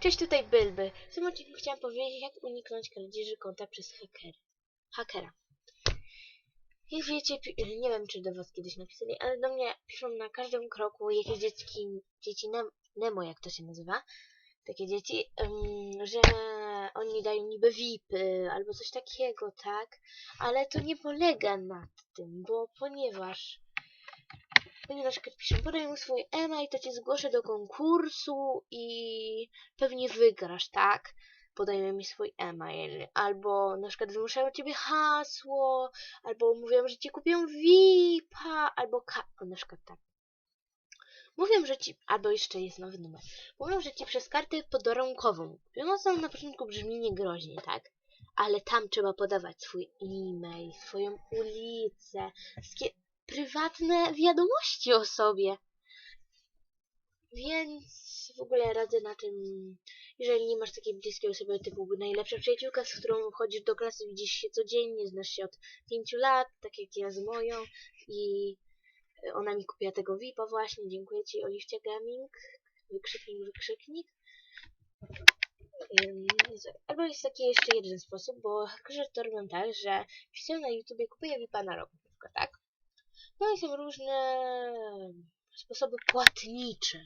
Cześć, tutaj Bylby. W tym odcinku chciałam powiedzieć, jak uniknąć kradzieży konta przez hacker. hakera. Jak wiecie, nie wiem, czy do was kiedyś napisali, ale do mnie piszą na każdym kroku jakieś dziecki, dzieci Nem- Nemo, jak to się nazywa, takie dzieci, em, że oni dają niby VIPy albo coś takiego, tak? Ale to nie polega na tym, bo ponieważ oni na przykład piszą, podaj mu swój e-mail, to cię zgłoszę do konkursu i pewnie wygrasz, tak? Podają mi swój e-mail, albo na przykład wymuszają ciebie hasło, albo mówią, że ci kupią VIP-a, albo ka- na przykład tak. Mówią, że ci, albo jeszcze jest nowy numer, mówią, że ci przez kartę podorękową, no co na początku brzmi niegroźnie, tak? Ale tam trzeba podawać swój e-mail, swoją ulicę, wszystkie prywatne wiadomości o sobie. Więc w ogóle radzę na tym, jeżeli nie masz takiej bliskiej osoby typu najlepsza przyjaciółka, z którą chodzisz do klasy, widzisz się codziennie, znasz się od pięciu lat, tak jak ja z moją i ona mi kupiła tego VIP-a właśnie, dziękuję Ci Oliwcia Gaming, wykrzyknik, wykrzyknik. Ym, Albo jest taki jeszcze jeden sposób, bo to robią tak, że wpisują na YouTubie kupuję VIP-a na rok, na przykład, tak? No i są różne sposoby płatnicze.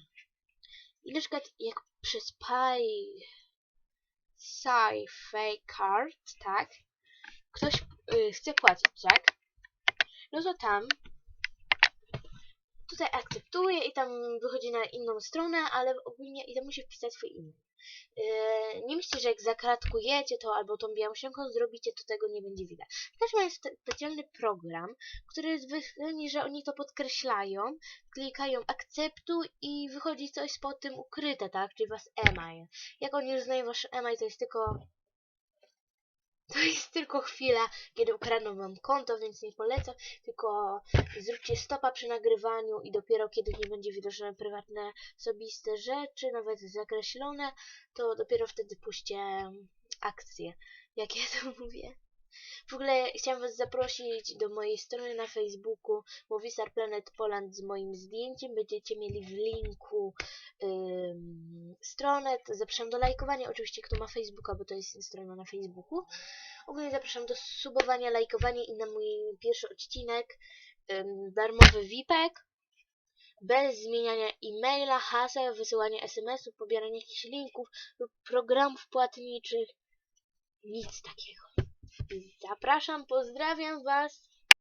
I na przykład jak przez Pay Sci Fake Card, tak? Ktoś y, chce płacić, tak? No to tam tutaj akceptuje i tam wychodzi na inną stronę, ale ogólnie i tam musi wpisać swój e-mail. Yy, nie myślcie, że jak zakratkujecie to albo tą białą ścianką zrobicie, to tego nie będzie widać. Też mają spe- specjalny program, który wychodzi, że oni to podkreślają, klikają akceptuj i wychodzi coś spod tym ukryte, tak? Czyli was email. Jak oni już znają wasz email, to jest tylko jest tylko chwila, kiedy ukradną wam konto, więc nie polecam, tylko zróbcie stopa przy nagrywaniu i dopiero kiedy nie będzie widoczne prywatne, osobiste rzeczy, nawet zakreślone, to dopiero wtedy puśćcie akcję. Jak ja to mówię? W ogóle chciałam was zaprosić do mojej strony na Facebooku Movistar Planet Poland z moim zdjęciem. Będziecie mieli w linku ym, stronę. Zapraszam do lajkowania. Oczywiście kto ma Facebooka, bo to jest strona na Facebooku. Ogólnie zapraszam do subowania, lajkowania i na mój pierwszy odcinek ym, darmowy VIPek. Bez zmieniania e-maila, haseł, wysyłania SMS-ów, pobierania jakichś linków lub programów płatniczych. Nic takiego. Zapraszam, pozdrawiam Was.